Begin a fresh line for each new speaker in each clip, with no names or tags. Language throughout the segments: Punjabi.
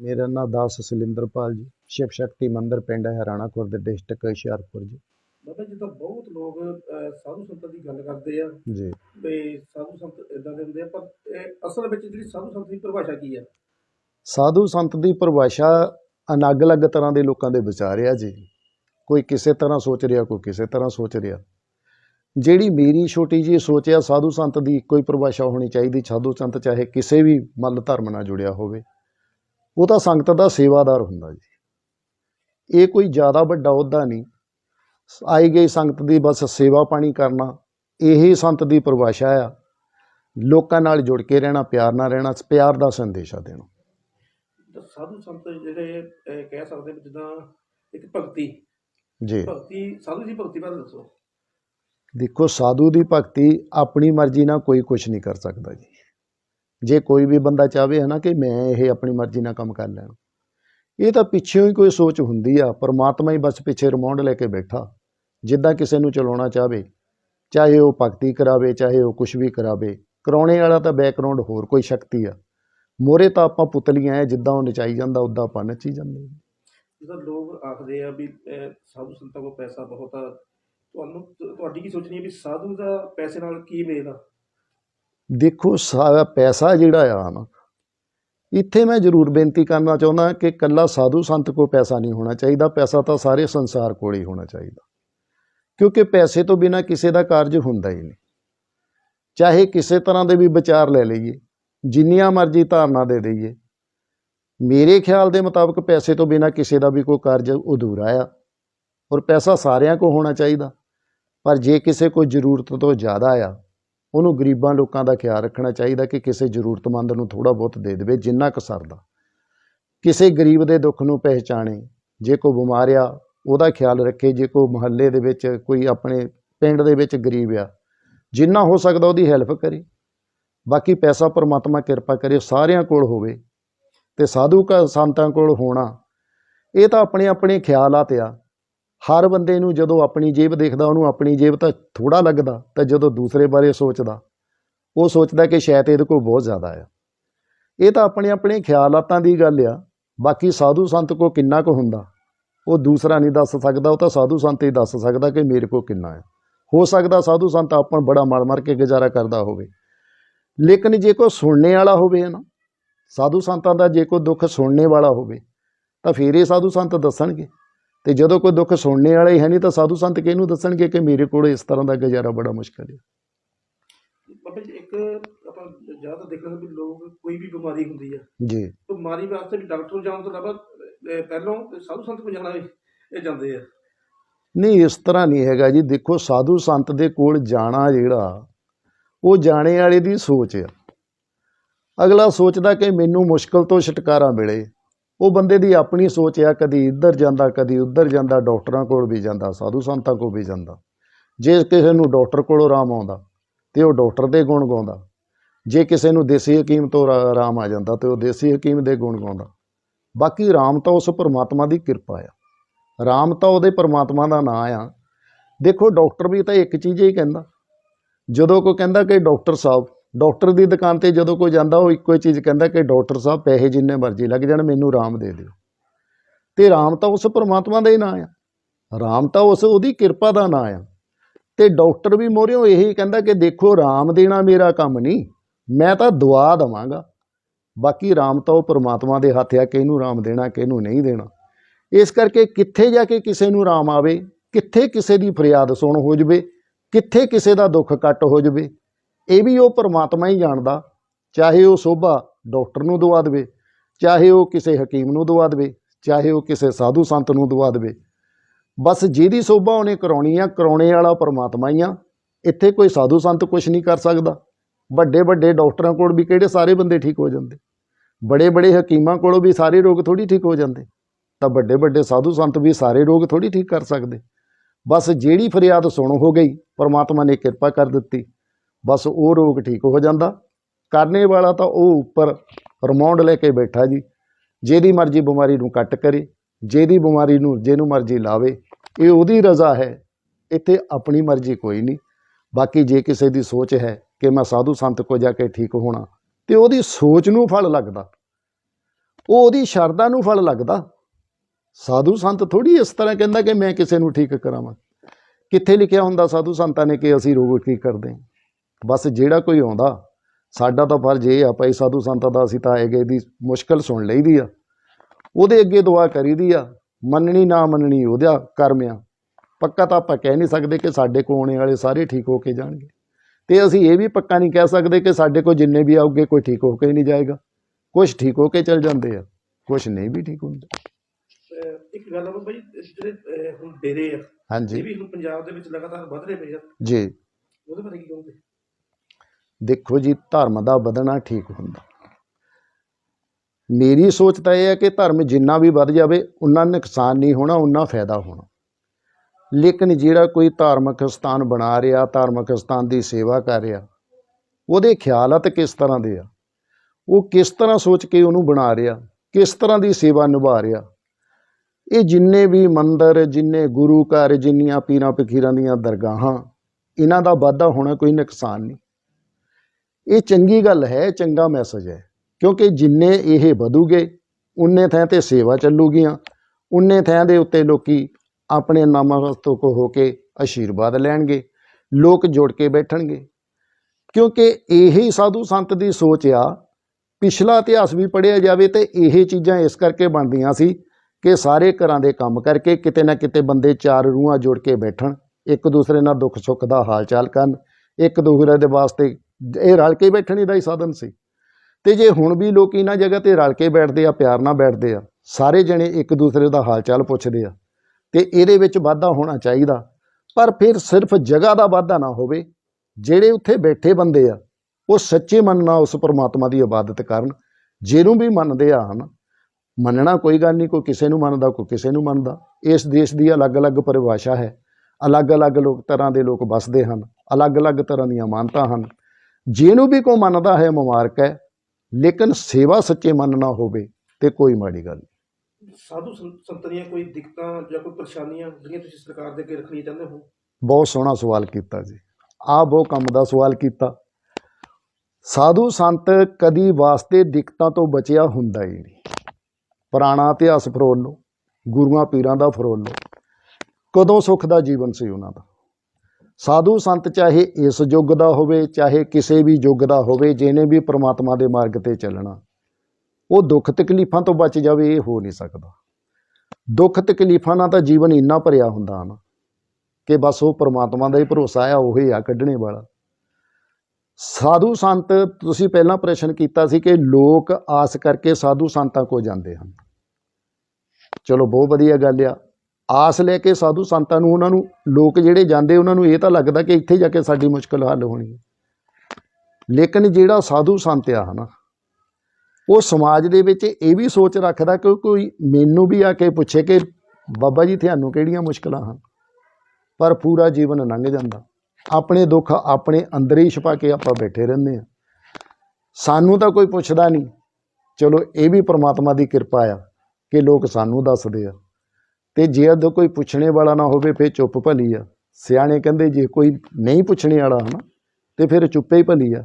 ਮੇਰਾ ਨਾਮ ਦਾਸ ਸਲਿੰਦਰਪਾਲ ਜੀ ਸ਼ਿਵ ਸ਼ਕਤੀ ਮੰਦਿਰ ਪਿੰਡ ਹੈ ਹਰਾਣਾ ਖੁਰਦ ਡਿਸਟ੍ਰਿਕਟ ਹੁਸ਼ਿਆਰਪੁਰ ਜੀ।
ਬਾਬਾ ਜੀ ਤਾਂ ਬਹੁਤ ਲੋਕ ਅਹ, ਸਾਧੂ ਸੰਤਾਂ ਦੀ ਗੱਲ ਕਰਦੇ ਆ
ਜੀ।
ਵੀ ਸਾਧੂ ਸੰਤ ਇਦਾਂ ਦੇ ਹੁੰਦੇ ਆ ਪਰ ਇਹ ਅਸਲ ਵਿੱਚ ਜਿਹੜੀ ਸਾਧੂ ਸੰਤ ਦੀ ਪਰਿਭਾਸ਼ਾ ਕੀ ਆ?
ਸਾਧੂ ਸੰਤ ਦੀ ਪਰਿਭਾਸ਼ਾ ਅਲੱਗ-ਅਲੱਗ ਤਰ੍ਹਾਂ ਦੇ ਲੋਕਾਂ ਦੇ ਵਿਚਾਰ ਆ ਜੀ। ਕੋਈ ਕਿਸੇ ਤਰ੍ਹਾਂ ਸੋਚ ਰਿਹਾ ਕੋਈ ਕਿਸੇ ਤਰ੍ਹਾਂ ਸੋਚ ਰਿਹਾ। ਜਿਹੜੀ ਮੇਰੀ ਛੋਟੀ ਜੀ ਸੋਚ ਆ ਸਾਧੂ ਸੰਤ ਦੀ ਇੱਕੋ ਹੀ ਪਰਿਭਾਸ਼ਾ ਹੋਣੀ ਚਾਹੀਦੀ ਸਾਧੂ ਸੰਤ ਚਾਹੇ ਕਿਸੇ ਵੀ ਮੱਲ ਧਰਮ ਨਾਲ ਜੁੜਿਆ ਹੋਵੇ। ਉਹ ਤਾਂ ਸੰਗਤ ਦਾ ਸੇਵਾਦਾਰ ਹੁੰਦਾ ਜੀ। ਇਹ ਕੋਈ ਜ਼ਿਆਦਾ ਵੱਡਾ ਅਹੁਦਾ ਨਹੀਂ। ਆਈ ਗਈ ਸੰਗਤ ਦੀ ਬਸ ਸੇਵਾ ਪਾਣੀ ਕਰਨਾ ਇਹੀ ਸੰਤ ਦੀ ਪਰਿਭਾਸ਼ਾ ਆ। ਲੋਕਾਂ ਨਾਲ ਜੁੜ ਕੇ ਰਹਿਣਾ ਪਿਆਰ ਨਾਲ ਰਹਿਣਾ ਪਿਆਰ ਦਾ ਸੰਦੇਸ਼ਾ ਦੇਣਾ।
ਸਾਧੂ ਸੰਤ ਜਿਹੜੇ ਕਹਿ ਸਕਦੇ ਜਿੱਦਾਂ ਇੱਕ ਭਗਤੀ।
ਜੀ।
ਭਗਤੀ ਸਾਧੂ ਦੀ ਭਗਤੀ ਬਾਰੇ ਦੱਸੋ।
ਦੇਖੋ ਸਾਧੂ ਦੀ ਭਗਤੀ ਆਪਣੀ ਮਰਜ਼ੀ ਨਾਲ ਕੋਈ ਕੁਝ ਨਹੀਂ ਕਰ ਸਕਦਾ ਜੀ। ਜੇ ਕੋਈ ਵੀ ਬੰਦਾ ਚਾਹਵੇ ਹੈ ਨਾ ਕਿ ਮੈਂ ਇਹ ਆਪਣੀ ਮਰਜ਼ੀ ਨਾਲ ਕੰਮ ਕਰ ਲੈਣਾ। ਇਹ ਤਾਂ ਪਿੱਛੇ ਹੀ ਕੋਈ ਸੋਚ ਹੁੰਦੀ ਆ, ਪਰਮਾਤਮਾ ਹੀ ਬਸ ਪਿੱਛੇ ਰਿਮੋਂਡ ਲੈ ਕੇ ਬੈਠਾ। ਜਿੱਦਾਂ ਕਿਸੇ ਨੂੰ ਚਲਾਉਣਾ ਚਾਹਵੇ ਚਾਹੇ ਉਹ ਭਗਤੀ ਕਰਾਵੇ, ਚਾਹੇ ਉਹ ਕੁਝ ਵੀ ਕਰਾਵੇ, ਕਰਾਉਣੇ ਵਾਲਾ ਤਾਂ ਬੈਕਗ੍ਰਾਉਂਡ ਹੋਰ ਕੋਈ ਸ਼ਕਤੀ ਆ। ਮੋਰੇ ਤਾਂ ਆਪਾਂ ਪੁਤਲੀਆਂ ਐ, ਜਿੱਦਾਂ ਉਹ ਨਚਾਈ ਜਾਂਦਾ, ਉਦਾਂ ਆਪਾਂ ਨੱਚੀ ਜਾਂਦੇ ਹਾਂ।
ਲੋਕ ਆਖਦੇ ਆ ਵੀ ਸਾਧੂ ਸੰਤਾਂ ਕੋਲ ਪੈਸਾ ਬਹੁਤ ਆ, ਤੁਹਾਨੂੰ, ਤੁਹਾਡੀ ਕੀ ਸੋਚਣੀ ਹੈ ਵੀ ਸਾਧੂ ਦਾ ਪੈਸੇ ਨਾਲ ਕੀ ਮੇਲ ਆ?
ਦੇਖੋ ਸਾਰਾ ਪੈਸਾ ਜਿਹੜਾ ਆ ਨਾ, ਇੱਥੇ ਮੈਂ ਜ਼ਰੂਰ ਬੇਨਤੀ ਕਰਨਾ ਚਾਹੁੰਦਾ ਕਿ ਕੱਲਾ ਸਾਧੂ ਸੰਤ ਕੋ ਪੈਸਾ ਨਹੀਂ ਹੋਣਾ ਚਾਹੀਦਾ, ਪੈਸਾ ਤਾਂ ਸਾਰੇ ਸੰਸਾਰ ਕੋਲ ਹੀ ਹੋਣਾ ਚਾਹੀਦਾ। ਕਿਉਂਕਿ ਪੈਸੇ ਤੋਂ ਬਿਨਾ ਕਿਸੇ ਦਾ ਕਾਰਜ ਹੁੰਦਾ ਹੀ ਨਹੀਂ। ਚਾਹੇ ਕਿਸੇ ਤਰ੍ਹਾਂ ਦੇ ਵੀ ਵਿਚਾਰ ਲੈ ਲਈਏ, ਜਿੰਨੀਆਂ ਮਰਜ਼ੀ ਧਾਰਨਾ ਦੇ ਦਈਏ, ਮੇਰੇ ਖਿਆਲ ਦੇ ਮੁਤਾਬਕ ਪੈਸੇ ਤੋਂ ਬਿਨਾ ਕਿਸੇ ਦਾ ਵੀ ਕੋਈ ਕਾਰਜ ਅਧੂਰਾ ਆ ਔਰ ਪੈਸਾ ਸਾਰਿਆਂ ਕੋ ਹੋਣਾ ਚਾਹੀਦਾ। ਪਰ ਜੇ ਕਿਸੇ ਕੋ ਜ਼ਰੂਰਤ ਤੋਂ ਜ਼ਿਆਦਾ ਆ ਉਹਨੂੰ ਗਰੀਬਾਂ ਲੋਕਾਂ ਦਾ ਖਿਆਲ ਰੱਖਣਾ ਚਾਹੀਦਾ ਕਿ ਕਿਸੇ ਜ਼ਰੂਰਤਮੰਦ ਨੂੰ ਥੋੜਾ ਬਹੁਤ ਦੇ ਦੇਵੇ, ਜਿੰਨਾ ਕੁ ਸਰਦਾ। ਕਿਸੇ ਗਰੀਬ ਦੇ ਦੁੱਖ ਨੂੰ ਪਹਿਚਾਣੇ, ਜੇ ਕੋਈ ਬਿਮਾਰ ਆ, ਉਹਦਾ ਖਿਆਲ ਰੱਖੇ, ਜੇ ਕੋਈ ਮੁਹੱਲੇ ਦੇ ਵਿੱਚ ਕੋਈ ਆਪਣੇ ਪਿੰਡ ਦੇ ਵਿੱਚ ਗਰੀਬ ਆ, ਜਿੰਨਾ ਹੋ ਸਕਦਾ ਉਹਦੀ ਹੈਲਪ ਕਰੇ। ਬਾਕੀ ਪੈਸਾ ਪਰਮਾਤਮਾ ਕਿਰਪਾ ਕਰੇ ਸਾਰਿਆਂ ਕੋਲ ਹੋਵੇ ਤੇ ਸਾਧੂ ਕਾ ਸੰਤਾਂ ਕੋਲ ਹੋਣਾ, ਇਹ ਤਾਂ ਆਪਣੇ ਆਪਣੇ ਖਿਆਲਾਤ ਆ। ਹਰ ਬੰਦੇ ਨੂੰ ਜਦੋਂ ਆਪਣੀ ਜੇਬ ਦੇਖਦਾ, ਉਹਨੂੰ ਆਪਣੀ ਜੇਬ ਤਾਂ ਥੋੜਾ ਲੱਗਦਾ, ਤਾਂ ਜਦੋਂ ਦੂਸਰੇ ਬਾਰੇ ਸੋਚਦਾ, ਉਹ ਸੋਚਦਾ ਕਿ ਸ਼ਾਇਦ ਇਹਦੇ ਕੋਲ ਬਹੁਤ ਜ਼ਿਆਦਾ ਆ। ਇਹ ਤਾਂ ਆਪਣੇ ਆਪਣੇ ਖਿਆਲਾਤਾਂ ਦੀ ਗੱਲ ਆ। ਬਾਕੀ ਸਾਧੂ ਸੰਤ ਕੋ ਕਿੰਨਾ ਕੁ ਹੁੰਦਾ? ਉਹ ਦੂਸਰਾ ਨਹੀਂ ਦੱਸ ਸਕਦਾ, ਉਹ ਤਾਂ ਸਾਧੂ ਸੰਤ ਹੀ ਦੱਸ ਸਕਦਾ ਕਿ ਮੇਰੇ ਕੋ ਕਿੰਨਾ ਹੈ ਹੋ ਸਕਦਾ ਸਾਧੂ ਸੰਤ ਆਪਾਂ ਬੜਾ ਮਰ ਮਰ ਕੇ ਗੁਜ਼ਾਰਾ ਕਰਦਾ ਹੋਵੇ। ਲੇਕਿਨ ਜੇ ਕੋ ਸੁਣਨੇ ਵਾਲਾ ਹੋਵੇ ਨਾ ਸਾਧੂ ਸੰਤਾਂ ਦਾ ਜੇ ਕੋ ਦੁੱਖ ਸੁਣਨੇ ਵਾਲਾ ਹੋਵੇ, ਤਾਂ ਫਿਰ ਇਹ ਸਾਧੂ ਸੰਤ ਦੱਸਣਗੇ। ਤੇ ਜਦੋਂ ਕੋਈ ਦੁੱਖ ਸੁਣਨੇ ਵਾਲਾ ਹੀ ਨਹੀਂ ਤਾਂ ਸਾਧੂ ਸੰਤ ਕਿਹਨੂੰ ਦੱਸਣਗੇ ਕਿ ਮੇਰੇ ਕੋਲ ਇਸ ਤਰ੍ਹਾਂ ਦਾ ਗੁਜ਼ਾਰਾ ਬੜਾ ਮੁਸ਼ਕਲ ਹੈ?
ਬਾਬਾ ਜੀ ਇੱਕ ਆਪਾਂ ਜ਼ਿਆਦਾ ਦੇਖਦੇ ਵੀ ਲੋਕ ਕੋਈ ਵੀ ਬਿਮਾਰੀ ਹੁੰਦੀ ਆ।
ਜੀ।
ਬਿਮਾਰੀ ਵਾਸਤੇ ਡਾਕਟਰ ਜਾਣ ਤੋਂ ਇਲਾਵਾ ਪਹਿਲਾਂ ਸਾਧੂ ਸੰਤ ਕੋਲ ਜਾਣਾ ਇਹ ਜਾਂਦੇ ਆ।
ਨਹੀਂ ਇਸ ਤਰ੍ਹਾਂ ਨਹੀਂ ਹੈਗਾ ਜੀ। ਦੇਖੋ ਸਾਧੂ ਸੰਤ ਦੇ ਕੋਲ ਜਾਣਾ ਜਿਹੜਾ ਉਹ ਜਾਣੇ ਵਾਲੇ ਦੀ ਸੋਚ ਆ। ਅਗਲਾ ਸੋਚਦਾ ਕਿ ਮੈਨੂੰ ਮੁਸ਼ਕਲ ਤੋਂ ਛੁਟਕਾਰਾ ਮਿਲੇ। ਉਹ ਬੰਦੇ ਦੀ ਆਪਣੀ ਸੋਚ ਆ, ਕਦੀ ਇੱਧਰ ਜਾਂਦਾ, ਕਦੀ ਉੱਧਰ ਜਾਂਦਾ, ਡਾਕਟਰਾਂ ਕੋਲ ਵੀ ਜਾਂਦਾ, ਸਾਧੂ ਸੰਤਾਂ ਕੋਲ ਵੀ ਜਾਂਦਾ। ਜੇ ਕਿਸੇ ਨੂੰ ਡਾਕਟਰ ਕੋਲੋਂ ਆਰਾਮ ਆਉਂਦਾ ਤੇ ਉਹ ਡਾਕਟਰ ਦੇ ਗੁਣ ਗਾਉਂਦਾ। ਜੇ ਕਿਸੇ ਨੂੰ ਦੇਸੀ ਹਕੀਮ ਤੋਂ ਆਰਾਮ ਆ ਜਾਂਦਾ ਤੇ ਉਹ ਦੇਸੀ ਹਕੀਮ ਦੇ ਗੁਣ ਗਾਉਂਦਾ। ਬਾਕੀ ਆਰਾਮ ਤਾਂ ਉਸ ਪਰਮਾਤਮਾ ਦੀ ਕਿਰਪਾ ਆ। ਰਾਮ ਤਾਂ ਉਹਦੇ ਪਰਮਾਤਮਾ ਦਾ ਨਾਂ ਆ। ਦੇਖੋ, ਡਾਕਟਰ ਵੀ ਤਾਂ ਇੱਕ ਚੀਜ਼ ਹੀ ਕਹਿੰਦਾ। ਜਦੋਂ ਕੋਈ ਕਹਿੰਦਾ ਕਿ ਡਾਕਟਰ ਸਾਹਿਬ ਡਾਕਟਰ ਦੀ ਦੁਕਾਨ ਤੇ ਜਦੋਂ ਕੋਈ ਜਾਂਦਾ, ਉਹ ਇੱਕੋ ਹੀ ਚੀਜ਼ ਕਹਿੰਦਾ ਕਿ ਡਾਕਟਰ ਸਾਹਿਬ ਪੈਸੇ ਜਿੰਨੇ ਮਰਜ਼ੀ ਲੱਗ ਜਾਣ, ਮੈਨੂੰ ਆਰਾਮ ਦੇ ਦਿਓ। ਤੇ ਰਾਮ ਤਾਂ ਉਸ ਪਰਮਾਤਮਾ ਦਾ ਹੀ ਨਾਂ ਆ। ਰਾਮ ਤਾਂ ਉਸ ਉਹਦੀ ਕਿਰਪਾ ਦਾ ਨਾਂ ਆ। ਤੇ ਡਾਕਟਰ ਵੀ ਮੋਰਿਓ ਇਹੀ ਕਹਿੰਦਾ ਕਿ ਦੇਖੋ, ਆਰਾਮ ਦੇਣਾ ਮੇਰਾ ਕੰਮ ਨਹੀਂ, ਮੈਂ ਤਾਂ ਦੁਆ ਦਵਾਂਗਾ। ਬਾਕੀ ਰਾਮ ਤਾਂ ਉਹ ਪਰਮਾਤਮਾ ਦੇ ਹੱਥ ਆ ਕਿ ਇਹਨੂੰ ਰਾਮ ਦੇਣਾ ਕਿ ਇਹਨੂੰ ਨਹੀਂ ਦੇਣਾ। ਇਸ ਕਰਕੇ ਕਿੱਥੇ ਜਾ ਕੇ ਕਿਸੇ ਨੂੰ ਆਰਾਮ ਆਵੇ, ਕਿੱਥੇ ਕਿਸੇ ਦੀ ਫਰਿਆਦ ਸੁਣ ਹੋ ਜਵੇ, ਕਿੱਥੇ ਕਿਸੇ ਦਾ ਦੁੱਖ ਕੱਟ ਹੋ ਜਵੇ ਇਹ ਵੀ ਉਹ ਪਰਮਾਤਮਾ ਹੀ ਜਾਣਦਾ, ਚਾਹੇ ਉਹ ਸੋਭਾ ਡਾਕਟਰ ਨੂੰ ਦਵਾ ਦੇਵੇ, ਚਾਹੇ ਉਹ ਕਿਸੇ ਹਕੀਮ ਨੂੰ ਦਵਾ ਦੇਵੇ, ਚਾਹੇ ਉਹ ਕਿਸੇ ਸਾਧੂ ਸੰਤ ਨੂੰ ਦਵਾ ਦੇਵੇ। ਬਸ ਜਿਹਦੀ ਸੋਭਾ ਉਹਨੇ ਕਰਾਉਣੀ ਆ, ਕਰਾਉਣੇ ਵਾਲਾ ਪਰਮਾਤਮਾ ਹੀ ਆ। ਇੱਥੇ ਕੋਈ ਸਾਧੂ ਸੰਤ ਕੁਝ ਨਹੀਂ ਕਰ ਸਕਦਾ। ਵੱਡੇ ਵੱਡੇ ਡਾਕਟਰਾਂ ਕੋਲ ਵੀ ਕਿਹੜੇ ਸਾਰੇ ਬੰਦੇ ਠੀਕ ਹੋ ਜਾਂਦੇ? ਬੜੇ ਬੜੇ ਹਕੀਮਾਂ ਕੋਲੋਂ ਵੀ ਸਾਰੇ ਰੋਗ ਥੋੜੀ ਠੀਕ ਹੋ ਜਾਂਦੇ। ਤਾਂ ਵੱਡੇ ਵੱਡੇ ਸਾਧੂ ਸੰਤ ਵੀ ਸਾਰੇ ਰੋਗ ਥੋੜੀ ਠੀਕ ਕਰ ਸਕਦੇ। ਬਸ ਜਿਹੜੀ ਫਰਿਆਦ ਸੁਣ ਹੋ ਗਈ, ਪਰਮਾਤਮਾ ਨੇ ਕਿਰਪਾ ਕਰ ਦਿੱਤੀ। ਬਸ ਉਹ ਰੋਗ ਠੀਕ ਹੋ ਜਾਂਦਾ। ਕਰਨੇ ਵਾਲਾ ਤਾਂ ਉਹ ਉੱਪਰ ਰਿਮਾਉਂਡ ਲੈ ਕੇ ਬੈਠਾ ਜੀ। ਜਿਹਦੀ ਮਰਜ਼ੀ ਬਿਮਾਰੀ ਨੂੰ ਕੱਟ ਕਰੇ, ਜਿਹਦੀ ਬਿਮਾਰੀ ਨੂੰ, ਜਿਹਨੂੰ ਮਰਜ਼ੀ ਲਾਵੇ, ਇਹ ਉਹਦੀ ਰਜ਼ਾ ਹੈ। ਇੱਥੇ ਆਪਣੀ ਮਰਜ਼ੀ ਕੋਈ ਨਹੀਂ। ਬਾਕੀ ਜੇ ਕਿਸੇ ਦੀ ਸੋਚ ਹੈ ਕਿ ਮੈਂ ਸਾਧੂ ਸੰਤ ਕੋ ਜਾ ਕੇ ਠੀਕ ਹੋਣਾ, ਤੇ ਉਹਦੀ ਸੋਚ ਨੂੰ ਫਲ ਲੱਗਦਾ। ਉਹ ਉਹਦੀ ਸ਼ਰਧਾ ਨੂੰ ਫਲ ਲੱਗਦਾ। ਸਾਧੂ ਸੰਤ ਥੋੜੀ ਇਸ ਤਰ੍ਹਾਂ ਕਹਿੰਦਾ ਕਿ ਮੈਂ ਕਿਸੇ ਨੂੰ ਠੀਕ ਕਰਾਵਾਂ। ਕਿੱਥੇ ਲਿਖਿਆ ਹੁੰਦਾ ਸਾਧੂ ਸੰਤਾਂ ਨੇ ਕਿ ਅਸੀਂ ਰੋਗ ਠੀਕ ਕਰਦੇ ਹਾਂ। ਬਸ ਜਿਹੜਾ ਕੋਈ ਆਉਂਦਾ ਸਾਡਾ ਤਾਂ ਫਰਜ਼ ਇਹ ਆ ਭਾਈ ਸਾਧੂ ਸੰਤਾਂ ਦਾ ਅਸੀਂ ਤਾਂ ਆਏ ਗਏ ਦੀ ਮੁਸ਼ਕਲ ਸੁਣ ਲਈਦੀ ਆ। ਉਹਦੇ ਅੱਗੇ ਦੁਆ ਕਰੀਦੀ ਆ ਮੰਨਣੀ ਨਾ ਮੰਨਣੀ ਉਹਦਾ ਕਰਮ ਆ। ਪੱਕਾ ਤਾਂ ਆਪਾਂ ਕਹਿ ਨਹੀਂ ਸਕਦੇ ਕਿ ਸਾਡੇ ਕੋਲ ਆਉਣੇ ਵਾਲੇ ਸਾਰੇ ਠੀਕ ਹੋ ਕੇ ਜਾਣਗੇ। ਤੇ ਅਸੀਂ ਇਹ ਵੀ ਪੱਕਾ ਨਹੀਂ ਕਹਿ ਸਕਦੇ ਕਿ ਸਾਡੇ ਕੋਲ ਜਿੰਨੇ ਵੀ ਆਉਗੇ ਕੋਈ ਠੀਕ ਹੋ ਕੇ ਹੀ ਨਹੀਂ ਜਾਏਗਾ। ਕੁਝ ਠੀਕ ਹੋ ਕੇ ਚੱਲ ਜਾਂਦੇ ਆ ਕੁਝ ਨਹੀਂ ਵੀ ਠੀਕ ਹੁੰਦੇ।
ਇੱਕ ਗੱਲ ਆ ਬਾਬਾ ਜੀ ਜਿਹੜੇ ਹੁਣ ਡੇਰੇ ਆ ਇਹ
ਹਾਂਜੀ
ਵੀ ਹੁਣ ਪੰਜਾਬ ਦੇ ਵਿੱਚ ਲਗਾਤਾਰ ਵਧ ਰਹੇ ਪਏ ਆ।
ਜੀ।
ਉਹਦੇ ਬਾਰੇ ਕੀ ਕਹੋਗੇ?
ਦੇਖੋ ਜੀ, ਧਰਮ ਦਾ ਵਧਣਾ ਠੀਕ ਹੁੰਦਾ। ਮੇਰੀ ਸੋਚ ਤਾਂ ਇਹ ਹੈ ਕਿ ਧਰਮ ਜਿੰਨਾ ਵੀ ਵੱਧ ਜਾਵੇ, ਉਨਾ ਨੁਕਸਾਨ ਨਹੀਂ ਹੋਣਾ, ਉਨਾ ਫਾਇਦਾ ਹੋਣਾ। ਲੇਕਿਨ ਜਿਹੜਾ ਕੋਈ ਧਾਰਮਿਕ ਸਥਾਨ ਬਣਾ ਰਿਹਾ, ਧਾਰਮਿਕ ਸਥਾਨ ਦੀ ਸੇਵਾ ਕਰ ਰਿਹਾ, ਉਹਦੇ ਖਿਆਲਾਤ ਕਿਸ ਤਰ੍ਹਾਂ ਦੇ ਆ? ਉਹ ਕਿਸ ਤਰ੍ਹਾਂ ਸੋਚ ਕੇ ਉਹਨੂੰ ਬਣਾ ਰਿਹਾ? ਕਿਸ ਤਰ੍ਹਾਂ ਦੀ ਸੇਵਾ ਨਿਭਾ ਰਿਹਾ? ਇਹ ਜਿੰਨੇ ਵੀ ਮੰਦਰ, ਜਿੰਨੇ ਗੁਰੂ ਘਰ, ਜਿੰਨੀਆਂ ਪੀਰਾਂ ਫਕੀਰਾਂ ਦੀਆਂ ਦਰਗਾਹਾਂ, ਇਹਨਾਂ ਦਾ ਵਾਧਾ ਹੋਣਾ ਕੋਈ ਨੁਕਸਾਨ ਨਹੀਂ। ਇਹ ਚੰਗੀ ਗੱਲ ਹੈ ਚੰਗਾ ਮੈਸੇਜ ਹੈ। ਕਿਉਂਕਿ ਜਿੰਨੇ ਇਹ ਵਧੂਗੇ, ਉਨੇ ਥਾਂ ਤੇ ਸੇਵਾ ਚੱਲੂਗੀਆਂ, ਉਨੇ ਥਾਂ ਦੇ ਉੱਤੇ ਲੋਕੀ ਆਪਣੇ ਨਾਮਾਂ ਹੋ ਕੇ ਆਸ਼ੀਰਵਾਦ ਲੈਣਗੇ, ਲੋਕ ਜੁੜ ਕੇ ਬੈਠਣਗੇ। ਕਿਉਂਕਿ ਇਹੀ ਸਾਧੂ ਸੰਤ ਦੀ ਸੋਚ ਆ, ਪਿਛਲਾ ਇਤਿਹਾਸ ਵੀ ਪੜ੍ਹਿਆ ਜਾਵੇ ਤੇ ਇਹ ਚੀਜ਼ਾਂ ਇਸ ਕਰਕੇ ਬਣਦੀਆਂ ਸੀ ਕਿ ਸਾਰੇ ਘਰਾਂ ਦੇ ਕੰਮ ਕਰਕੇ ਕਿਤੇ ਨਾ ਕਿਤੇ ਬੰਦੇ ਚਾਰ ਰੂਹਾਂ ਜੁੜ ਕੇ ਬੈਠਣ, ਇੱਕ ਦੂਸਰੇ ਨਾਲ ਦੁੱਖ ਸੁੱਖ ਦਾ ਹਾਲ ਚਾਲ ਕਰਨ, ਇੱਕ ਦੂਸਰੇ ਦੇ ਵਾਸਤੇ ਇਹ ਰਲ ਕੇ ਬੈਠਣੇ ਦਾ ਹੀ ਸਾਧਨ ਸੀ। ਤੇ ਜੇ ਹੁਣ ਵੀ ਲੋਕ ਇਹਨਾਂ ਜਗ੍ਹਾ ਤੇ ਰਲ ਕੇ ਬੈਠਦੇ ਆ, ਪਿਆਰ ਨਾਲ ਬੈਠਦੇ ਆ, ਸਾਰੇ ਜਣੇ ਇੱਕ ਦੂਸਰੇ ਦਾ ਹਾਲ ਚਾਲ ਪੁੱਛਦੇ ਆ, ਤੇ ਇਹਦੇ ਵਿੱਚ ਵਾਧਾ ਹੋਣਾ ਚਾਹੀਦਾ। ਪਰ ਫਿਰ ਸਿਰਫ ਜਗ੍ਹਾ ਦਾ ਵਾਧਾ ਨਾ ਹੋਵੇ, ਜਿਹੜੇ ਉੱਥੇ ਬੈਠੇ ਬੰਦੇ ਆ, ਉਹ ਸੱਚੇ ਮਨ ਨਾਲ ਉਸ ਪਰਮਾਤਮਾ ਦੀ ਇਬਾਦਤ ਕਰਨ, ਜਿਹਨੂੰ ਵੀ ਮੰਨਦੇ ਆ ਹਨ। ਮੰਨਣਾ ਕੋਈ ਗੱਲ ਨਹੀਂ, ਕੋਈ ਕਿਸੇ ਨੂੰ ਮੰਨਦਾ, ਕੋਈ ਕਿਸੇ ਨੂੰ ਮੰਨਦਾ। ਇਸ ਦੇਸ਼ ਦੀ ਅਲੱਗ-ਅਲੱਗ ਪਰਿਭਾਸ਼ਾ ਹੈ। ਅਲੱਗ-ਅਲੱਗ ਲੋਕ ਤਰ੍ਹਾਂ ਦੇ ਲੋਕ ਵੱਸਦੇ ਹਨ। ਅਲੱਗ-ਅਲੱਗ ਤਰ੍ਹਾਂ ਦੀਆਂ ਮਾਨਤਾ ਹਨ। ਜਿਹਨੂੰ ਵੀ ਕੋਈ ਮੰਨਦਾ ਹੈ ਮੁਬਾਰਕ ਹੈ ਲੇਕਿਨ ਸੇਵਾ ਸੱਚੇ ਮਨ ਨਾਲ ਹੋਵੇ ਤੇ ਕੋਈ ਮਾੜੀ ਗੱਲ ਨਹੀਂ।
ਸਾਧੂ ਸੰਤ ਦੀਆਂ ਕੋਈ ਦਿੱਕਤਾਂ ਜਾਂ ਕੋਈ ਪਰੇਸ਼ਾਨੀਆਂ ਜਿਹੜੀਆਂ ਤੁਸੀਂ ਸਰਕਾਰ ਦੇ ਅੱਗੇ ਰੱਖਣੀਆਂ ਚਾਹੁੰਦੇ ਹੋ?
ਬਹੁਤ ਸੋਹਣਾ ਸਵਾਲ ਕੀਤਾ ਜੀ। ਆਹ ਬਹੁਤ ਕੰਮ ਦਾ ਸਵਾਲ ਕੀਤਾ। ਸਾਧੂ ਸੰਤ ਕਦੀ ਵਾਸਤੇ ਦਿੱਕਤਾਂ ਤੋਂ ਬਚਿਆ ਹੁੰਦਾ ਹੀ ਨਹੀਂ। ਪੁਰਾਣਾ ਇਤਿਹਾਸ ਫਰੋਲ ਲਓ ਗੁਰੂਆਂ ਪੀਰਾਂ ਦਾ ਫਰੋਲ ਲਓ। ਕਦੋਂ ਸੁੱਖ ਦਾ ਜੀਵਨ ਸੀ ਉਹਨਾਂ ਦਾ? ਸਾਧੂ ਸੰਤ ਚਾਹੇ ਇਸ ਯੁੱਗ ਦਾ ਹੋਵੇ, ਚਾਹੇ ਕਿਸੇ ਵੀ ਯੁੱਗ ਦਾ ਹੋਵੇ, ਜਿਹਨੇ ਵੀ ਪ੍ਰਮਾਤਮਾ ਦੇ ਮਾਰਗ ਤੇ ਚੱਲਣਾ, ਉਹ ਦੁੱਖ ਤਕਲੀਫਾਂ ਤੋਂ ਬਚ ਜਾਵੇ, ਇਹ ਹੋ ਨਹੀਂ ਸਕਦਾ। ਦੁੱਖ ਤਕਲੀਫਾਂ ਨਾਲ ਤਾਂ ਜੀਵਨ ਇੰਨਾ ਭਰਿਆ ਹੁੰਦਾ ਨਾ, ਕਿ ਬਸ ਉਹ ਪ੍ਰਮਾਤਮਾ ਦਾ ਹੀ ਭਰੋਸਾ ਆ, ਉਹ ਹੀ ਆ ਕੱਢਣੇ ਵਾਲਾ। ਸਾਧੂ ਸੰਤ, ਤੁਸੀਂ ਪਹਿਲਾਂ ਪ੍ਰਸ਼ਨ ਕੀਤਾ ਸੀ ਕਿ ਲੋਕ ਆਸ ਕਰਕੇ ਸਾਧੂ ਸੰਤਾਂ ਕੋ ਜਾਂਦੇ ਹਨ। ਚਲੋ, ਬਹੁਤ ਵਧੀਆ ਗੱਲ ਆ। ਆਸ ਲੈ ਕੇ ਸਾਧੂ ਸੰਤਾਂ ਨੂੰ, ਉਹਨਾਂ ਨੂੰ, ਲੋਕ ਜਿਹੜੇ ਜਾਂਦੇ, ਉਹਨਾਂ ਨੂੰ ਇਹ ਤਾਂ ਲੱਗਦਾ ਕਿ ਇੱਥੇ ਜਾ ਕੇ ਸਾਡੀ ਮੁਸ਼ਕਲ ਹੱਲ ਹੋਣੀ ਹੈ। ਲੇਕਿਨ ਜਿਹੜਾ ਸਾਧੂ ਸੰਤ ਆ, ਹਨਾ, ਉਹ ਸਮਾਜ ਦੇ ਵਿੱਚ ਇਹ ਵੀ ਸੋਚ ਰੱਖਦਾ ਕਿ ਕੋਈ ਮੈਨੂੰ ਵੀ ਆ ਕੇ ਪੁੱਛੇ ਕਿ ਬਾਬਾ ਜੀ, ਤੁਹਾਨੂੰ ਕਿਹੜੀਆਂ ਮੁਸ਼ਕਲਾਂ ਹਨ? ਪਰ ਪੂਰਾ ਜੀਵਨ ਲੰਘ ਜਾਂਦਾ। ਆਪਣੇ ਦੁੱਖ ਆਪਣੇ ਅੰਦਰ ਹੀ ਛਪਾ ਕੇ ਆਪਾਂ ਬੈਠੇ ਰਹਿੰਦੇ ਆ ਸਾਨੂੰ ਤਾਂ ਕੋਈ ਪੁੱਛਦਾ ਨਹੀਂ। ਚਲੋ, ਇਹ ਵੀ ਪ੍ਰਮਾਤਮਾ ਦੀ ਕਿਰਪਾ ਆ ਕਿ ਲੋਕ ਸਾਨੂੰ ਦੱਸਦੇ ਆ। ਤੇ ਜੇ ਉਦੋਂ ਕੋਈ ਪੁੱਛਣੇ ਵਾਲਾ ਨਾ ਹੋਵੇ, ਫੇਰ ਚੁੱਪ ਭਲੀ ਆ। ਸਿਆਣੇ ਕਹਿੰਦੇ, ਜੇ ਕੋਈ ਨਹੀਂ ਪੁੱਛਣੇ ਵਾਲਾ ਹਨਾ, ਤੇ ਫਿਰ ਚੁੱਪੇ ਹੀ ਭਲੀ ਆ।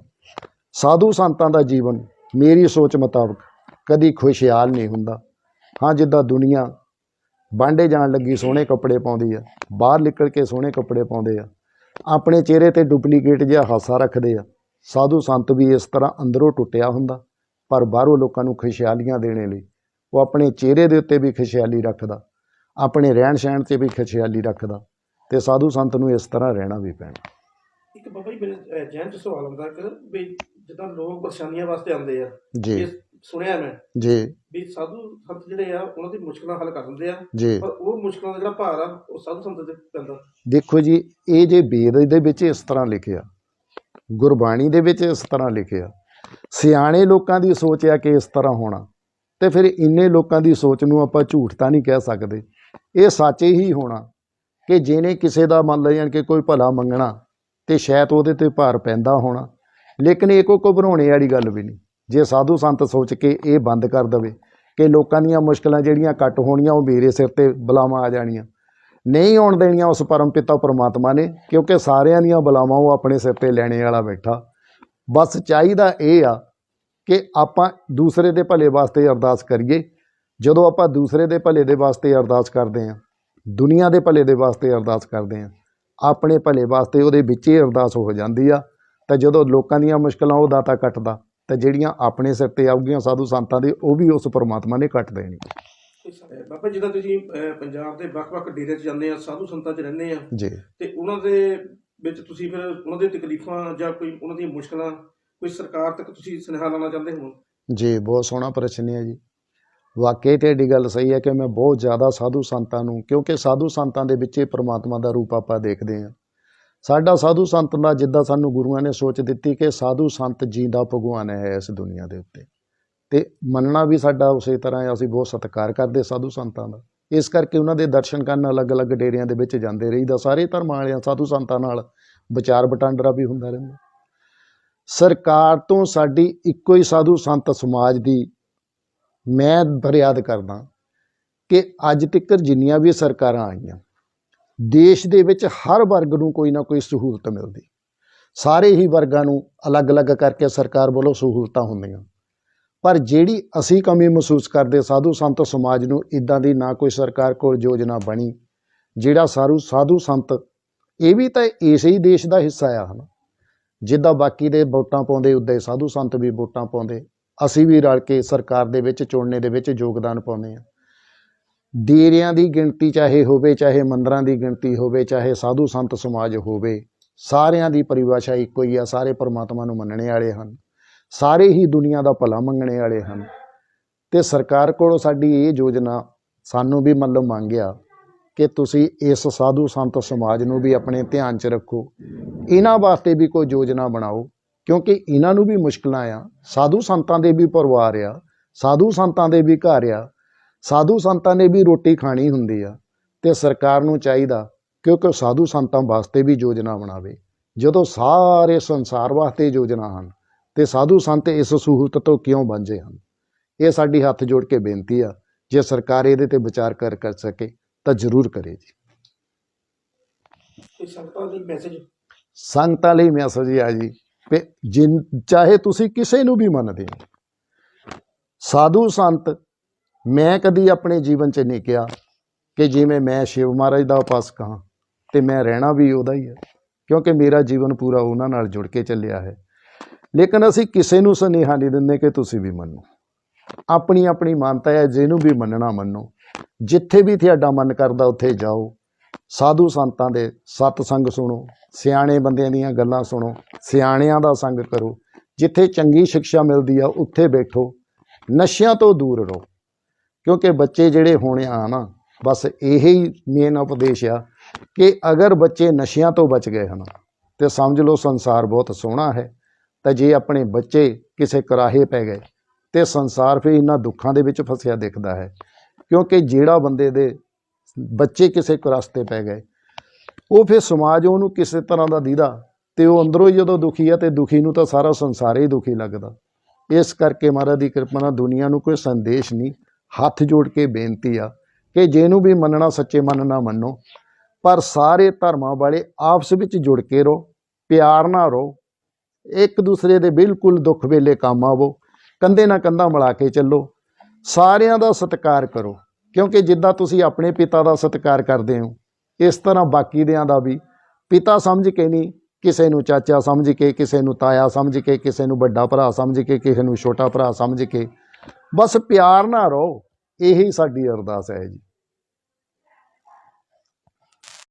ਸਾਧੂ ਸੰਤਾਂ ਦਾ ਜੀਵਨ ਮੇਰੀ ਸੋਚ ਮੁਤਾਬਕ ਕਦੀ ਖੁਸ਼ਹਾਲ ਨਹੀਂ ਹੁੰਦਾ। ਹਾਂ, ਜਿੱਦਾਂ ਦੁਨੀਆ ਬਾਂਡੇ ਜਾਣ ਲੱਗੀ, ਸੋਹਣੇ ਕੱਪੜੇ ਪਾਉਂਦੀ ਆ, ਬਾਹਰ ਨਿਕਲ ਕੇ ਸੋਹਣੇ ਕੱਪੜੇ ਪਾਉਂਦੇ ਆ, ਆਪਣੇ ਚਿਹਰੇ ਤੇ ਡੁਪਲੀਕੇਟ ਜਿਹਾ ਹਾਸਾ ਰੱਖਦੇ ਆ। ਸਾਧੂ ਸੰਤ ਵੀ ਇਸ ਤਰ੍ਹਾਂ ਅੰਦਰੋਂ ਟੁੱਟਿਆ ਹੁੰਦਾ, ਪਰ ਬਾਹਰੋਂ ਲੋਕਾਂ ਨੂੰ ਖੁਸ਼ਹਾਲੀਆਂ ਦੇਣੇ ਲਈ ਉਹ ਆਪਣੇ ਚਿਹਰੇ ਦੇ ਉੱਤੇ ਵੀ ਖੁਸ਼ਹਾਲੀ ਰੱਖਦਾ। ਆਪਣੇ ਰਹਿਣ ਸਹਿਣ ਤੇ ਵੀ ਖੁਸ਼ਹਾਲੀ ਰੱਖਦਾ ਤੇ ਸਾਧੂ ਸੰਤ ਨੂੰ ਇਸ ਤਰ੍ਹਾਂ ਰਹਿਣਾ ਵੀ ਪੈਣਾ।
ਇੱਕ ਬਾਬਾ ਜੀ ਮੇਰੇ ਜਹਿਨ ਚ ਸਵਾਲ ਆਉਂਦਾ ਕਿ ਵੀ ਜਿੱਦਾਂ ਲੋਕ ਪਰੇਸ਼ਾਨੀਆਂ ਵਾਸਤੇ ਆਉਂਦੇ ਆ
ਜੀ।
ਸੁਣਿਆ ਮੈਂ
ਜੀ।
ਵੀ ਸਾਧੂ ਸੰਤ ਜਿਹੜੇ ਆ ਉਹਨਾਂ ਦੀ ਮੁਸ਼ਕਲਾਂ ਹੱਲ ਕਰ ਦਿੰਦੇ ਆ ਪਰ ਉਹ ਮੁਸ਼ਕਲਾਂ ਦਾ ਜਿਹੜਾ ਭਾਰ ਆ ਉਹ ਸਾਧੂ ਸੰਤ ਤੇ ਪੈਂਦਾ।
ਦੇਖੋ ਜੀ ਇਹ ਜੇ ਵੇਦ ਦੇ ਵਿੱਚ ਇਸ ਤਰ੍ਹਾਂ ਲਿਖਿਆ ਗੁਰਬਾਣੀ ਦੇ ਵਿੱਚ ਇਸ ਤਰ੍ਹਾਂ ਲਿਖਿਆ ਸਿਆਣੇ ਲੋਕਾਂ ਦੀ ਸੋਚ ਆ ਕਿ ਇਸ ਤਰ੍ਹਾਂ ਹੋਣਾ ਤੇ ਫਿਰ ਇੰਨੇ ਲੋਕਾਂ ਦੀ ਸੋਚ ਨੂੰ ਆਪਾਂ ਝੂਠ ਤਾਂ ਨਹੀਂ ਕਹਿ ਸਕਦੇ। ਇਹ ਸੱਚ ਹੀ ਹੋਣਾ ਕਿ ਜਿਹਨੇ ਕਿਸੇ ਦਾ ਮੰਨ ਲਿਆ ਕਿ ਕੋਈ ਭਲਾ ਮੰਗਣਾ ਤੇ ਸ਼ਾਇਦ ਉਹਦੇ ਤੇ ਭਾਰ ਪੈਂਦਾ ਹੋਣਾ, ਲੇਕਿਨ ਇਹ ਕੋਈ ਘਬਰਾਉਣੇ ਵਾਲੀ ਗੱਲ ਵੀ ਨਹੀਂ। ਜੇ ਸਾਧੂ ਸੰਤ ਸੋਚ ਕੇ ਇਹ ਬੰਦ ਕਰ ਦਵੇ ਕਿ ਲੋਕਾਂ ਦੀਆਂ ਮੁਸ਼ਕਲਾਂ ਜਿਹੜੀਆਂ ਘੱਟ ਹੋਣੀਆਂ ਉਹ ਮੇਰੇ ਸਿਰ ਤੇ ਬਲਾਵਾਂ ਆ ਜਾਣੀਆਂ। ਨਹੀਂ ਆਉਣ ਦੇਣੀਆਂ ਉਸ ਪਰਮ ਪਿਤਾ ਪਰਮਾਤਮਾ ਨੇ, ਕਿਉਂਕਿ ਸਾਰਿਆਂ ਦੀਆਂ ਬਲਾਵਾਂ ਉਹ ਆਪਣੇ ਸਿਰ ਤੇ ਲੈਣੇ ਵਾਲਾ ਬੈਠਾ। ਬਸ ਚਾਹੀਦਾ ਇਹ ਆ ਕਿ ਆਪਾਂ ਦੂਸਰੇ ਦੇ ਭਲੇ ਵਾਸਤੇ ਅਰਦਾਸ ਕਰੀਏ ਜਦੋਂ ਆਪਾਂ ਦੂਸਰੇ ਦੇ ਭਲੇ ਦੇ ਵਾਸਤੇ ਅਰਦਾਸ ਕਰਦੇ ਹਾਂ ਦੁਨੀਆ ਦੇ ਭਲੇ ਦੇ ਵਾਸਤੇ ਅਰਦਾਸ ਕਰਦੇ ਹਾਂ ਆਪਣੇ ਭਲੇ ਵਾਸਤੇ ਉਹਦੇ ਵਿੱਚ ਹੀ ਅਰਦਾਸ ਹੋ ਜਾਂਦੀ ਆ ਤਾਂ ਜਦੋਂ ਲੋਕਾਂ ਦੀਆਂ ਮੁਸ਼ਕਲਾਂ ਉਹ ਦਾਤਾ ਕੱਟਦਾ ਤਾਂ ਜਿਹੜੀਆਂ ਆਪਣੇ ਸਿਰ ਤੇ ਆਉਗੀਆਂ ਸਾਧੂ ਸੰਤਾਂ ਦੇ ਉਹ ਵੀ ਉਸ ਪਰਮਾਤਮਾ ਨੇ ਕੱਟ ਦੇਣੀ।
ਬਾਬਾ ਜਿੱਦਾਂ ਤੁਸੀਂ ਪੰਜਾਬ ਦੇ ਵੱਖ-ਵੱਖ ਡੇਰੇ 'ਚ ਜਾਂਦੇ ਆ ਸਾਧੂ ਸੰਤਾਂ 'ਚ ਰਹਿੰਦੇ ਆ
ਜੀ।
ਤੇ ਉਹਨਾਂ ਦੇ ਵਿੱਚ ਤੁਸੀਂ ਫਿਰ ਉਹਨਾਂ ਦੀਆਂ ਤਕਲੀਫਾਂ ਜਾਂ ਕੋਈ ਉਹਨਾਂ ਦੀਆਂ ਮੁਸ਼ਕਲਾਂ ਕੋਈ ਸਰਕਾਰ ਤੱਕ ਤੁਸੀਂ ਸੁਨੇਹਾ ਲਾਉਣਾ ਚਾਹੁੰਦੇ ਹੋ?
ਜੀ ਬਹੁਤ ਸੋਹਣਾ ਪ੍ਰਸ਼ਨ ਹੈ ਜੀ। ਵਾਕਈ ਤੁਹਾਡੀ ਗੱਲ ਸਹੀ ਹੈ ਕਿ ਮੈਂ ਬਹੁਤ ਜ਼ਿਆਦਾ ਸਾਧੂ ਸੰਤਾਂ ਨੂੰ, ਕਿਉਂਕਿ ਸਾਧੂ ਸੰਤਾਂ ਦੇ ਵਿੱਚ ਹੀ ਪ੍ਰਮਾਤਮਾ ਦਾ ਰੂਪ ਆਪਾਂ ਦੇਖਦੇ ਹਾਂ। ਸਾਡਾ ਸਾਧੂ ਸੰਤ ਦਾ ਜਿੱਦਾਂ ਸਾਨੂੰ ਗੁਰੂਆਂ ਨੇ ਸੋਚ ਦਿੱਤੀ ਕਿ ਸਾਧੂ ਸੰਤ ਜੀਂਦਾ ਭਗਵਾਨ ਹੈ ਇਸ ਦੁਨੀਆ ਦੇ ਉੱਤੇ। ਤੇ ਮੰਨਣਾ ਵੀ ਸਾਡਾ ਉਸੇ ਤਰ੍ਹਾਂ ਹੈ, ਅਸੀਂ ਬਹੁਤ ਸਤਿਕਾਰ ਕਰਦੇ ਸਾਧੂ ਸੰਤਾਂ ਦਾ। ਇਸ ਕਰਕੇ ਉਹਨਾਂ ਦੇ ਦਰਸ਼ਨ ਕਰਨ ਅਲੱਗ-ਅਲੱਗ ਡੇਰਿਆਂ ਦੇ ਵਿੱਚ ਜਾਂਦੇ ਰਹੀਦਾ। ਸਾਰੇ ਧਰਮਾਂ ਵਾਲਿਆਂ, ਸਾਧੂ ਸੰਤਾਂ ਨਾਲ ਵਿਚਾਰ ਵਟਾਂਦਰਾ ਵੀ ਹੁੰਦਾ ਰਹਿੰਦਾ। ਸਰਕਾਰ ਤੋਂ ਸਾਡੀ ਇੱਕੋ ਹੀ ਸਾਧੂ ਸੰਤ ਸਮਾਜ ਦੀ ਮੈਂ ਫਰਿਆਦ ਕਰਦਾ ਕਿ ਅੱਜ ਤੱਕ ਜਿੰਨੀਆਂ ਵੀ ਸਰਕਾਰਾਂ ਆਈਆਂ, ਦੇਸ਼ ਦੇ ਵਿੱਚ ਹਰ ਵਰਗ ਨੂੰ ਕੋਈ ਨਾ ਕੋਈ ਸਹੂਲਤ ਮਿਲਦੀ। ਸਾਰੇ ਹੀ ਵਰਗਾਂ ਨੂੰ ਅਲੱਗ-ਅਲੱਗ ਕਰਕੇ ਸਰਕਾਰ ਵੱਲੋਂ ਸਹੂਲਤਾਂ ਹੁੰਦੀਆਂ। ਪਰ ਜਿਹੜੀ ਅਸੀਂ ਕਮੀ ਮਹਿਸੂਸ ਕਰਦੇ ਸਾਧੂ ਸੰਤ ਸਮਾਜ ਨੂੰ ਇਦਾਂ ਦੀ ਨਾ ਕੋਈ ਸਰਕਾਰ ਕੋਲ ਯੋਜਨਾ ਬਣੀ, ਜਿਹੜਾ ਸਾਰੂ, ਸਾਧੂ ਸੰਤ, ਇਹ ਵੀ ਤਾਂ ਇਸੇ ਹੀ ਦੇਸ਼ ਦਾ ਹਿੱਸਾ ਆ ਹਨ। ਜਿੱਦਾਂ ਬਾਕੀ ਦੇ ਵੋਟਾਂ ਪਾਉਂਦੇ, ਉੱਦਾਂ ਹੀ ਸਾਧੂ ਸੰਤ ਵੀ ਵੋਟਾਂ ਪਾਉਂਦੇ। ਅਸੀਂ ਵੀ ਰਲ ਕੇ ਸਰਕਾਰ ਦੇ ਵਿੱਚ ਚੁਣਨੇ ਦੇ ਵਿੱਚ ਯੋਗਦਾਨ ਪਾਉਂਦੇ ਹਾਂ। ਡੇਰਿਆਂ ਦੀ ਗਿਣਤੀ ਚਾਹੇ ਹੋਵੇ, ਚਾਹੇ ਮੰਦਰਾਂ ਦੀ ਗਿਣਤੀ ਹੋਵੇ, ਚਾਹੇ ਸਾਧੂ ਸੰਤ ਸਮਾਜ ਹੋਵੇ, ਸਾਰਿਆਂ ਦੀ ਪਰਿਭਾਸ਼ਾ ਇੱਕੋ ਹੀ ਆ, ਸਾਰੇ ਪਰਮਾਤਮਾ ਨੂੰ ਮੰਨਣੇ ਵਾਲੇ ਹਨ। ਸਾਰੇ ਹੀ ਦੁਨੀਆ ਦਾ ਭਲਾ ਮੰਗਣੇ ਵਾਲੇ ਹਨ। ਤੇ ਸਰਕਾਰ ਕੋਲੋਂ ਸਾਡੀ ਇਹ ਯੋਜਨਾ ਸਾਨੂੰ ਵੀ ਮਤਲਬ ਮੰਗਿਆ ਕਿ ਤੁਸੀਂ ਇਸ ਸਾਧੂ ਸੰਤ ਸਮਾਜ ਨੂੰ ਵੀ ਆਪਣੇ ਧਿਆਨ 'ਚ ਰੱਖੋ। ਇਹਨਾਂ ਵਾਸਤੇ ਵੀ ਕੋਈ ਯੋਜਨਾ ਬਣਾਓ। ਕਿਉਂਕਿ ਇਹਨਾਂ ਨੂੰ ਵੀ ਮੁਸ਼ਕਲਾਂ ਆ। ਸਾਧੂ ਸੰਤਾਂ ਦੇ ਵੀ ਪਰਿਵਾਰ ਆ। ਸਾਧੂ ਸੰਤਾਂ ਦੇ ਵੀ ਘਰ ਆ। ਸਾਧੂ ਸੰਤਾਂ ਨੇ ਵੀ ਰੋਟੀ ਖਾਣੀ ਹੁੰਦੀ ਆ ਤੇ ਸਰਕਾਰ ਨੂੰ ਚਾਹੀਦਾ ਕਿਉਂਕਿ ਸਾਧੂ ਸੰਤਾਂ ਵਾਸਤੇ ਵੀ ਯੋਜਨਾ ਬਣਾਵੇ। ਜਦੋਂ ਸਾਰੇ ਸੰਸਾਰ ਵਾਸਤੇ ਯੋਜਨਾ ਹਨ ਤੇ ਸਾਧੂ ਸੰਤ ਇਸ ਸਹੂਲਤ ਤੋਂ ਕਿਉਂ ਵਾਂਝੇ ਹਨ? ਇਹ ਸਾਡੀ ਹੱਥ ਜੋੜ ਕੇ ਬੇਨਤੀ ਆ ਜੇ ਸਰਕਾਰ ਇਹਦੇ ਤੇ ਵਿਚਾਰ ਕਰ ਕਰ ਸਕੇ ਤਾਂ ਜ਼ਰੂਰ ਕਰੇ ਜੀ।
ਸੰਗਤਾਂ ਲਈ ਮੈਸੇਜ
ਸੰਗਤਾਂ ਲਈ ਮੈਸੇਜ ਆ ਜੀ। ਕਿ ਜਿਨ, ਚਾਹੇ ਤੁਸੀਂ ਕਿਸੇ ਨੂੰ ਵੀ ਮੰਨਦੇ ਹੋ। ਸਾਧੂ ਸੰਤ, ਮੈਂ ਕਦੀ ਆਪਣੇ ਜੀਵਨ 'ਚ ਨਹੀਂ ਕਿਹਾ ਕਿ ਜਿਵੇਂ ਮੈਂ ਸ਼ਿਵ ਮਹਾਰਾਜ ਦਾ ਉਪਾਸਕ ਹਾਂ ਤੇ ਮੈਂ ਰਹਿਣਾ ਵੀ ਉਹਦਾ ਹੀ ਹੈ, ਕਿਉਂਕਿ ਮੇਰਾ ਜੀਵਨ ਪੂਰਾ ਉਹਨਾਂ ਨਾਲ ਜੁੜ ਕੇ ਚੱਲਿਆ ਹੈ। ਲੇਕਿਨ ਅਸੀਂ ਕਿਸੇ ਨੂੰ ਸੁਨੇਹਾ ਨਹੀਂ ਦਿੰਦੇ ਕਿ ਤੁਸੀਂ ਵੀ ਮੰਨੋ। ਆਪਣੀ ਆਪਣੀ ਮਾਨਤਾ ਹੈ, ਜਿਹਨੂੰ ਵੀ ਮੰਨਣਾ ਮੰਨੋ। ਜਿੱਥੇ ਵੀ ਤੁਹਾਡਾ ਮਨ ਕਰਦਾ, ਉੱਥੇ ਜਾਓ। ਸਾਧੂ ਸੰਤਾਂ ਦੇ ਸਤਸੰਗ ਸੁਣੋ। ਸਿਆਣੇ ਬੰਦਿਆਂ ਦੀਆਂ ਗੱਲਾਂ ਸੁਣੋ, ਸਿਆਣਿਆਂ ਦਾ ਸੰਗ ਕਰੋ। ਜਿੱਥੇ ਚੰਗੀ ਸਿੱਖਿਆ ਮਿਲਦੀ ਆ, ਉੱਥੇ ਬੈਠੋ। ਨਸ਼ਿਆਂ ਤੋਂ ਦੂਰ ਰਹੋ। ਕਿਉਂਕਿ ਬੱਚੇ ਜਿਹੜੇ ਹੋਣੇ ਆ ਨਾ, ਬਸ ਇਹੀ ਮੇਨ ਉਪਦੇਸ਼ ਆ ਕਿ ਅਗਰ ਬੱਚੇ ਨਸ਼ਿਆਂ ਤੋਂ ਬਚ ਗਏ ਹਨ, ਤੇ ਸਮਝ ਲਓ ਸੰਸਾਰ ਬਹੁਤ ਸੋਹਣਾ ਹੈ, ਤਾਂ ਜੇ ਆਪਣੇ ਬੱਚੇ ਕਿਸੇ ਕਰਾਹੇ ਪੈ ਗਏ, ਤੇ ਸੰਸਾਰ ਫਿਰ ਇਹਨਾਂ ਦੁੱਖਾਂ ਦੇ ਵਿੱਚ ਫਸਿਆ ਦਿਖਦਾ ਹੈ। ਕਿਉਂਕਿ ਜਿਹੜਾ ਬੰਦੇ ਦੇ ਬੱਚੇ ਕਿਸੇ ਕੋ ਰਸਤੇ ਪੈ ਗਏ ਉਹ ਫਿਰ ਸਮਾਜ ਉਹਨੂੰ ਕਿਸੇ ਤਰ੍ਹਾਂ ਦਾ ਦੀਦਾ ਤੇ ਉਹ ਅੰਦਰੋਂ ਹੀ ਜਦੋਂ ਦੁਖੀ ਆ ਤੇ ਦੁਖੀ ਨੂੰ ਤਾਂ ਸਾਰਾ ਸੰਸਾਰ ਹੀ ਦੁਖੀ ਲੱਗਦਾ। ਇਸ ਕਰਕੇ ਮਹਾਰਾਜ ਦੀ ਕਿਰਪਾ ਨਾਲ ਦੁਨੀਆ ਨੂੰ ਕੋਈ ਸੰਦੇਸ਼ ਨਹੀਂ, ਹੱਥ ਜੋੜ ਕੇ ਬੇਨਤੀ ਆ ਕਿ ਜਿਹਨੂੰ ਵੀ ਮੰਨਣਾ ਸੱਚੇ ਮਨ ਨਾਲ ਮੰਨੋ, ਪਰ ਸਾਰੇ ਧਰਮਾਂ ਵਾਲੇ ਆਪਸ ਵਿੱਚ ਜੁੜ ਕੇ ਰਹੋ, ਪਿਆਰ ਨਾਲ ਰਹੋ, ਇੱਕ ਦੂਸਰੇ ਦੇ ਬਿਲਕੁਲ ਦੁੱਖ ਵੇਲੇ ਕੰਮ ਆਵੋ, ਕੰਧੇ ਨਾਲ ਕੰਧਾ ਮਿਲਾ ਕੇ ਚੱਲੋ, ਸਾਰਿਆਂ ਦਾ ਸਤਿਕਾਰ ਕਰੋ, ਕਿਉਂਕਿ ਜਿੱਦਾਂ ਤੁਸੀਂ ਆਪਣੇ ਪਿਤਾ ਦਾ ਸਤਿਕਾਰ ਕਰਦੇ ਹੋ ਇਸ ਤਰ੍ਹਾਂ ਬਾਕੀ ਦਿਆਂ ਦਾ ਵੀ। ਪਿਤਾ ਸਮਝ ਕੇ ਨਹੀਂ, ਕਿਸੇ ਨੂੰ ਚਾਚਾ ਸਮਝ ਕੇ, ਕਿਸੇ ਨੂੰ ਤਾਇਆ ਸਮਝ ਕੇ, ਕਿਸੇ ਨੂੰ ਵੱਡਾ ਭਰਾ ਸਮਝ ਕੇ, ਕਿਸੇ ਨੂੰ ਛੋਟਾ ਭਰਾ ਸਮਝ ਕੇ। ਬਸ ਪਿਆਰ ਨਾਲ ਰਹੋ, ਇਹੀ ਸਾਡੀ ਅਰਦਾਸ ਹੈ ਜੀ।